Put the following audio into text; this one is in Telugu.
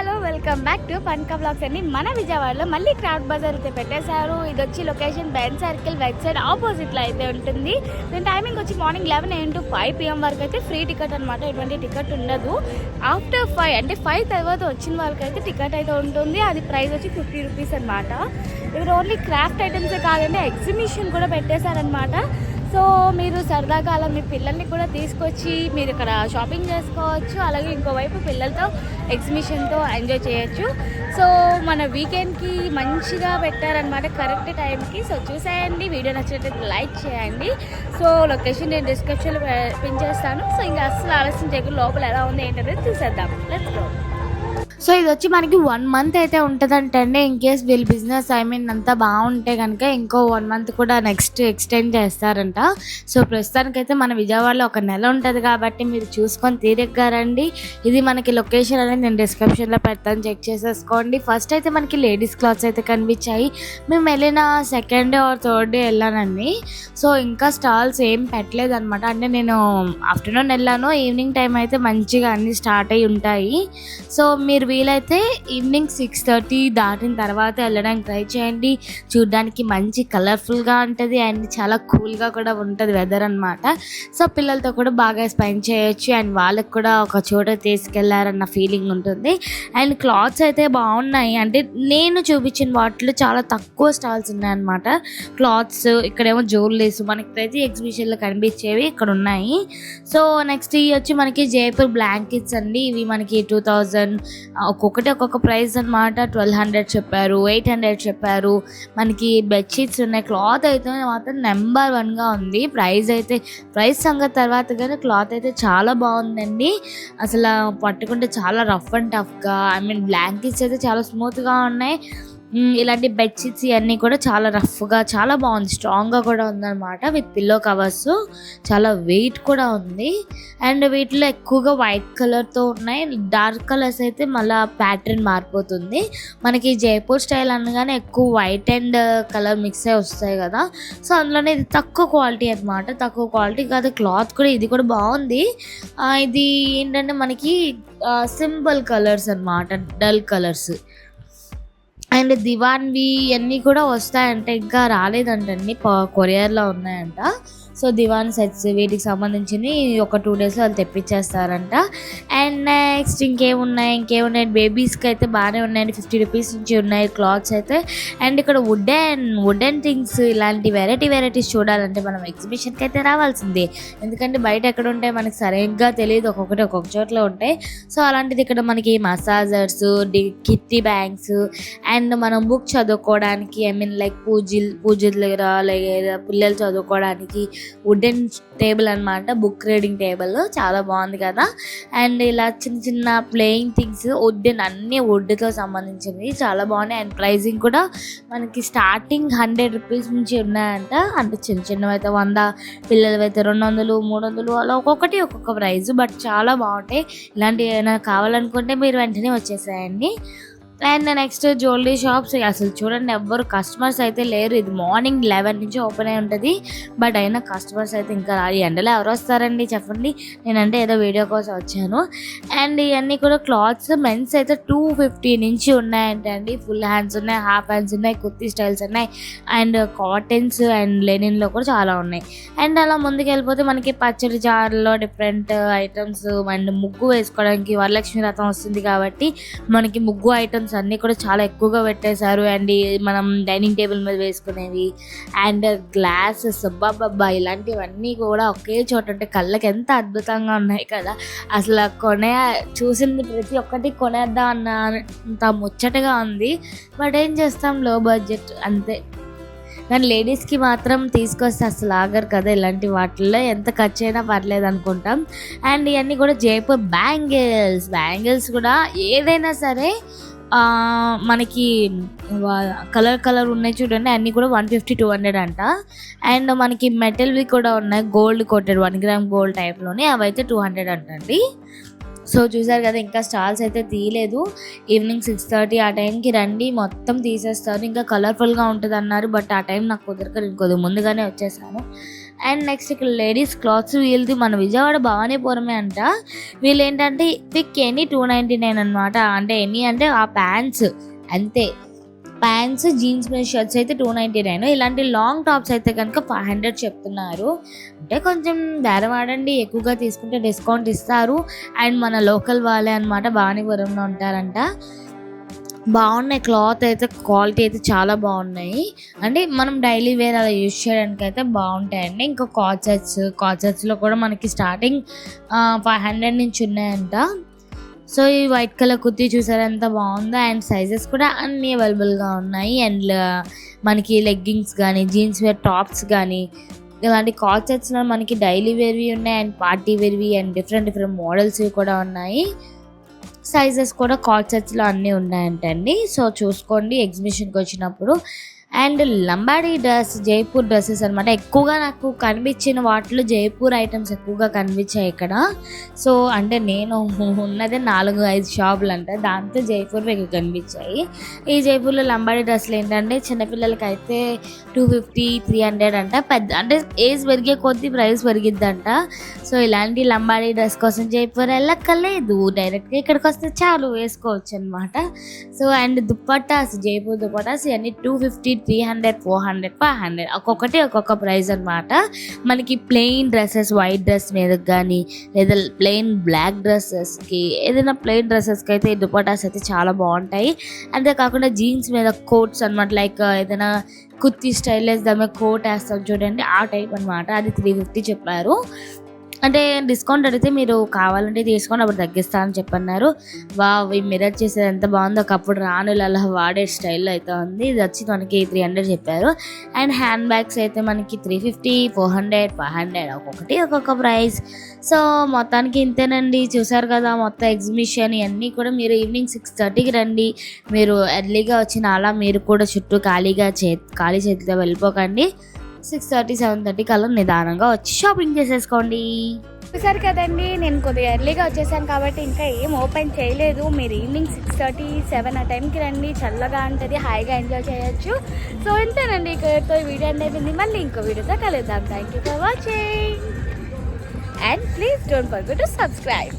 Hello welcome back to Panka blogs అండి. మన విజయవాడలో మళ్ళీ క్రాఫ్ట్ బజార్ అయితే పెట్టేశారు. ఇది వచ్చి location Benz circle web side ఆపోజిట్లో అయితే ఉంటుంది. దీని టైమింగ్ వచ్చి morning eleven AM to five PM వరకు అయితే ఫ్రీ టికెట్ అనమాట ఎటువంటి టికెట్ ఉండదు. ఆఫ్టర్ ఫైవ్ అంటే ఫైవ్ తర్వాత వచ్చిన వాళ్ళకి అయితే టికెట్ అయితే ఉంటుంది. అది ప్రైస్ వచ్చి ఫిఫ్టీ రూపీస్ అనమాట ఇక్కడ ఓన్లీ క్రాఫ్ట్ ఐటమ్సే కాదండి ఎగ్జిబిషన్ కూడా పెట్టేశారనమాట సో మీరు సరదాగా అలా మీ పిల్లల్ని కూడా తీసుకొచ్చి మీరు ఇక్కడ షాపింగ్ చేసుకోవచ్చు అలాగే ఇంకోవైపు పిల్లలతో ఎగ్జిబిషన్తో ఎంజాయ్ చేయొచ్చు. సో మన వీకెండ్కి మంచిగా పెట్టారనమాట కరెక్ట్ టైంకి. సో చూసేయండి వీడియో నచ్చినట్లయితే లైక్ చేయండి. సో లొకేషన్ నేను డిస్క్రిప్షన్లో పెంచేస్తాను చేస్తాను. సో ఇంకా అస్సలు ఆలస్యం చేయకుండా లోపల ఎలా ఉంది ఏంటనేది చూసేద్దాం. Let's go. సో ఇది వచ్చి మనకి వన్ మంత్ అయితే ఉంటుందంటండి ఇన్ కేస్ వీళ్ళ బిజినెస్ ఐ మీన్ అంతా బాగుంటే కనుక ఇంకో వన్ మంత్ కూడా నెక్స్ట్ ఎక్స్టెండ్ చేస్తారంట. సో ప్రస్తుతానికైతే మన విజయవాడలో ఒక నెల ఉంటుంది కాబట్టి మీరు చూసుకొని తీరిగ్గా రండి ఇది మనకి లొకేషన్ అనేది నేను డిస్క్రిప్షన్లో పెడతాను. చెక్ చేసేసుకోండి. ఫస్ట్ అయితే మనకి లేడీస్ క్లాత్స్ అయితే కనిపించాయి. మేము వెళ్ళిన second day or third day వెళ్ళానండి. సో ఇంకా స్టాల్స్ ఏం పెట్టలేదు అనమాట అంటే నేను ఆఫ్టర్నూన్ వెళ్ళాను. ఈవినింగ్ టైం అయితే మంచిగా అన్నీ స్టార్ట్ అయి ఉంటాయి. సో మీరు వీలైతే ఈవినింగ్ సిక్స్ థర్టీ దాటిన తర్వాత వెళ్ళడానికి ట్రై చేయండి. చూడ్డానికి మంచి కలర్ఫుల్గా ఉంటుంది అండ్ చాలా కూల్గా కూడా ఉంటుంది వెదర్ అనమాట సో పిల్లలతో కూడా బాగా స్పెండ్ చేయొచ్చు అండ్ వాళ్ళకి కూడా ఒక చోట తీసుకెళ్ళారన్న ఫీలింగ్ ఉంటుంది. అండ్ క్లాత్స్ అయితే బాగున్నాయి. అంటే నేను చూపించిన వాటిలో చాలా తక్కువ స్టాల్స్ ఉన్నాయన్నమాట. క్లాత్స్ ఇక్కడేమో జ్యువెలరీస్ మనకి ప్రతి ఎగ్జిబిషన్లో కనిపించేవి ఇక్కడ ఉన్నాయి. సో నెక్స్ట్ ఇవి వచ్చి మనకి జైపూర్ బ్లాంకెట్స్ అండి. ఇవి మనకి టూ థౌజండ్ ఒక్కొక్కటి ఒక్కొక్క ప్రైస్ అనమాట ట్వెల్వ్ హండ్రెడ్ చెప్పారు ఎయిట్ హండ్రెడ్ చెప్పారు. మనకి బెడ్షీట్స్ ఉన్నాయి. క్లాత్ అయితే మాత్రం నెంబర్ వన్గా ఉంది. ప్రైస్ అయితే ప్రైస్ సంగతి తర్వాత కానీ క్లాత్ అయితే చాలా బాగుందండి. అసలు పట్టుకుంటే చాలా రఫ్ అండ్ టఫ్గా ఐ మీన్ బ్లాంకెట్స్ అయితే చాలా స్మూత్గా ఉన్నాయి. ఇలాంటి బెడ్షీట్స్ ఇవన్నీ కూడా చాలా రఫ్గా చాలా బాగుంది. స్ట్రాంగ్గా కూడా ఉందన్నమాట విత్ పిల్లో కవర్స్ చాలా వెయిట్ కూడా ఉంది. అండ్ వీటిలో ఎక్కువగా వైట్ కలర్తో ఉన్నాయి. డార్క్ కలర్స్ అయితే మళ్ళీ ప్యాటర్న్ మారిపోతుంది. మనకి జైపూర్ స్టైల్ అనగానే ఎక్కువ వైట్ అండ్ కలర్ మిక్స్ అయి వస్తాయి కదా. సో అందులోనే ఇది తక్కువ క్వాలిటీ అనమాట తక్కువ క్వాలిటీ కాదు క్లాత్ కూడా ఇది కూడా బాగుంది. ఇది ఏంటంటే మనకి సింపుల్ కలర్స్ అన్నమాట. డల్ కలర్స్ అండ్ దివాన్వి ఇవన్నీ కూడా వస్తాయంట. ఇంకా రాలేదంటండి కొరియర్లో ఉన్నాయంట. సో దివాన్ సెట్స్ వీటికి సంబంధించినవి ఒక టూ డేస్లో వాళ్ళు తెప్పించేస్తారంట. అండ్ నెక్స్ట్ ఇంకేమున్నాయి? ఇంకేమున్నాయి? బేబీస్కి అయితే బాగానే ఉన్నాయండి. ఫిఫ్టీ రూపీస్ నుంచి ఉన్నాయి క్లాత్స్ అయితే. అండ్ ఇక్కడ వుడెన్ వుడెన్ థింగ్స్ ఇలాంటి వెరైటీ వెరైటీస్ చూడాలంటే మనం ఎగ్జిబిషన్కి అయితే రావాల్సిందే. ఎందుకంటే బయట ఎక్కడ ఉంటాయి? మనకి సరిగ్గా తెలియదు. ఒక్కొక్కటి ఒక్కొక్క చోట్ల ఉంటాయి. సో అలాంటిది ఇక్కడ మనకి massagers the kitty banks and మనం బుక్ చదువుకోవడానికి ఐ మీన్ లైక్ పూజలు పూజలు దగ్గర లేదా పిల్లలు చదువుకోవడానికి వుడెన్ టేబుల్ అనమాట బుక్ రీడింగ్ టేబుల్ చాలా బాగుంది కదా. అండ్ ఇలా చిన్న చిన్న ప్లేయింగ్ థింగ్స్ వుడెన్ అన్ని వుడ్తో సంబంధించినవి. చాలా బాగున్నాయి. అండ్ ప్రైజింగ్ కూడా మనకి స్టార్టింగ్ హండ్రెడ్ రూపీస్ నుంచి ఉన్నాయంట. అంటే చిన్న చిన్నవి అయితే వంద పిల్లలవి అయితే రెండు వందలు మూడు వందలు అలా ఒక్కొక్కటి ఒక్కొక్క ప్రైజ్ బట్ చాలా బాగుంటాయి. ఇలాంటివి ఏమైనా కావాలనుకుంటే మీరు వెంటనే వచ్చేసేయండి. అండ్ నెక్స్ట్ జ్యువెలరీ షాప్స్ అసలు చూడండి ఎవ్వరు కస్టమర్స్ అయితే లేరు. ఇది మార్నింగ్ లెవెన్ నుంచి ఓపెన్ అయి ఉంటుంది. బట్ అయినా కస్టమర్స్ అయితే ఇంకా రా ఈ ఎండలో ఎవరు వస్తారండి? చెప్పండి. నేనంటే ఏదో వీడియో కోసం వచ్చాను. అండ్ ఇవన్నీ కూడా క్లాత్స్ మెన్స్ అయితే టూ ఫిఫ్టీ నుంచి ఉన్నాయంటండి. ఫుల్ హ్యాండ్స్ ఉన్నాయి హాఫ్ హ్యాండ్స్ ఉన్నాయి కుర్తీ స్టైల్స్ ఉన్నాయి. అండ్ కాటన్స్ అండ్ లెనిన్లో కూడా చాలా ఉన్నాయి. అండ్ అలా ముందుకు వెళ్ళిపోతే మనకి పచ్చడి జార్లో డిఫరెంట్ ఐటమ్స్ అండ్ ముగ్గు వేసుకోవడానికి వరలక్ష్మి రథం వస్తుంది కాబట్టి మనకి ముగ్గు ఐటమ్స్ అన్నీ కూడా చాలా ఎక్కువగా పెట్టేశారు. అండ్ మనం డైనింగ్ టేబుల్ మీద వేసుకునేవి అండ్ గ్లాసెస్ అబ్బాబ్బా ఇలాంటివన్నీ కూడా ఒకే చోట అంటే కళ్ళకి ఎంత అద్భుతంగా ఉన్నాయి కదా. అసలు కొనే చూసింది ప్రతి ఒక్కటి కొనేద్దాం అన్న అంత ముచ్చటగా ఉంది. బట్ ఏం చేస్తాం లో బడ్జెట్ అంతే. కానీ లేడీస్కి మాత్రం తీసుకొస్తే అసలు ఆగరు కదా ఇలాంటి వాటిల్లో. ఎంత ఖర్చు అయినా పర్లేదు అనుకుంటాం. అండ్ ఇవన్నీ కూడా జైపూర్ బ్యాంగిల్స్. బ్యాంగిల్స్ కూడా ఏదైనా సరే మనకి కలర్ కలర్ ఉన్నాయి చూడండి అన్నీ కూడా వన్ ఫిఫ్టీ టూ హండ్రెడ్ అంట. అండ్ మనకి మెటల్వి కూడా ఉన్నాయి gold coated one gram gold టైప్లోనే అవైతే టూ హండ్రెడ్ అంటండి. సో చూసారు కదా ఇంకా స్టాల్స్ అయితే తీయలేదు. ఈవినింగ్ సిక్స్ థర్టీ ఆ టైంకి రండి మొత్తం తీసేస్తారు. ఇంకా కలర్ఫుల్గా ఉంటుంది అన్నారు బట్ ఆ టైం నాకు కుదరక నేను కొద్దిగా ముందుగానే వచ్చేసాను. అండ్ నెక్స్ట్ ఇక్కడ లేడీస్ క్లాత్స్ వీళ్ళది మన విజయవాడ భవానీపురమే అంట. వీళ్ళు ఏంటంటే pick any two ninety nine అనమాట అంటే ఎనీ అంటే ఆ ప్యాంట్స్ అంతే. ప్యాంట్స్ జీన్స్ మీద షర్ట్స్ అయితే టూ నైంటీ నైన్ ఇలాంటి లాంగ్ టాప్స్ అయితే కనుక ఫైవ్ హండ్రెడ్ చెప్తున్నారు. అంటే కొంచెం బేరం ఎక్కువగా తీసుకుంటే డిస్కౌంట్ ఇస్తారు. అండ్ మన లోకల్ వాళ్ళే అనమాట భవానీపురంలో ఉంటారంట. బాగున్నాయి. క్లాత్ అయితే క్వాలిటీ అయితే చాలా బాగున్నాయి. అంటే మనం డైలీ వేర్ అలా యూజ్ చేయడానికి అయితే బాగుంటాయండి. ఇంకా కాచెట్స్ కాచెట్స్లో కూడా మనకి స్టార్టింగ్ ఫైవ్ హండ్రెడ్ నుంచి ఉన్నాయంట. సో ఈ వైట్ కలర్ కుర్తీ చూసారు ఎంత బాగుందో. అండ్ సైజెస్ కూడా అన్నీ అవైలబుల్గా ఉన్నాయి. అండ్ మనకి లెగ్గింగ్స్ కానీ జీన్స్ వేర్ టాప్స్ కానీ ఇలాంటి కాచెట్స్లో మనకి డైలీ వేర్వి ఉన్నాయి. అండ్ పార్టీ వేర్వి అండ్ డిఫరెంట్ డిఫరెంట్ మోడల్స్ కూడా ఉన్నాయి. సైజెస్ కూడా కాచెట్స్లో అన్నీ ఉన్నాయంటండి. సో చూసుకోండి ఎగ్జిబిషన్కి వచ్చినప్పుడు and Lambadi dress Jaipur dresses అనమాట ఎక్కువగా నాకు కనిపించిన వాటిలో జైపూర్ ఐటమ్స్ ఎక్కువగా కనిపించాయి ఇక్కడ. సో అంటే నేను ఉన్నదే నాలుగు ఐదు షాపులు అంట దాంతో జైపూర్ ఎక్కువ కనిపించాయి. ఈ జైపూర్లో లంబాడీ డ్రెస్సులు ఏంటంటే చిన్నపిల్లలకి అయితే టూ ఫిఫ్టీ త్రీ హండ్రెడ్ అంట. పెద్ద అంటే ఏజ్ పెరిగే కొద్దీ ప్రైస్ పెరిగిద్దంట. సో ఇలాంటి లంబాడీ డ్రెస్ కోసం జైపూర్ వెళ్ళక్కర్లేదు. డైరెక్ట్గా ఇక్కడికి వస్తే చాలు వేసుకోవచ్చు అనమాట సో అండ్ దుప్పటాస్ జైపూర్ దుప్పటాస్ ఇవన్నీ two fifty three hundred four hundred five hundred ఒక్కొక్కటి ఒక్కొక్క ప్రైస్ అనమాట మనకి ప్లెయిన్ డ్రెస్సెస్ వైట్ డ్రెస్ మీద కానీ లేదా ప్లెయిన్ బ్లాక్ డ్రెస్సెస్కి ఏదైనా ప్లెయిన్ డ్రెస్సెస్కి అయితే ఈ దుపటాస్ అయితే చాలా బాగుంటాయి. అంతేకాకుండా జీన్స్ మీద కోట్స్ అనమాట లైక్ ఏదైనా కుర్తి స్టైల్ వేసి దాని మీద కోట్ వేస్తాం చూడండి ఆ టైప్ అనమాట అది త్రీ ఫిఫ్టీ చెప్పారు. అంటే డిస్కౌంట్ అడిగితే మీరు కావాలంటే తీసుకోండి అప్పుడు తగ్గిస్తా అని చెప్పన్నారు. వా ఈ మిర్రర్ చేసేది ఎంత బాగుందో. ఒకప్పుడు రానులు అలా వాడే స్టైల్లో అయితే ఉంది. ఇది వచ్చి మనకి త్రీ హండ్రెడ్ చెప్పారు. అండ్ హ్యాండ్ బ్యాగ్స్ అయితే మనకి three fifty four hundred five hundred ఒక్కొక్కటి ఒక్కొక్క ప్రైస్. సో మొత్తానికి ఇంతేనండి. చూసారు కదా మొత్తం ఎగ్జిబిషన్ ఇవన్నీ కూడా మీరు ఈవినింగ్ సిక్స్ థర్టీకి రండి. మీరు ఎర్లీగా వచ్చిన అలా మీరు కూడా చుట్టూ ఖాళీగా చే ఖాళీ చేతితో వెళ్ళిపోకండి. సిక్స్ థర్టీ సెవెన్ థర్టీ కల్లా నిదానంగా వచ్చి షాపింగ్ చేసేసుకోండి. చూసారు కదండి నేను కొద్దిగా ఎర్లీగా వచ్చేసాను కాబట్టి ఇంకా ఏం ఓపెన్ చేయలేదు. మీరు ఈవినింగ్ సిక్స్ థర్టీ సెవెన్ ఆ టైంకి రండి. చల్లగా ఉంటుంది హాయిగా ఎంజాయ్ చేయొచ్చు. సో ఇంతేనండి. ఇక్కడితో ఈ వీడియో అనేది మళ్ళీ ఇంకో వీడియోతో కలుద్దాం. Thank you for watching and please don't forget to subscribe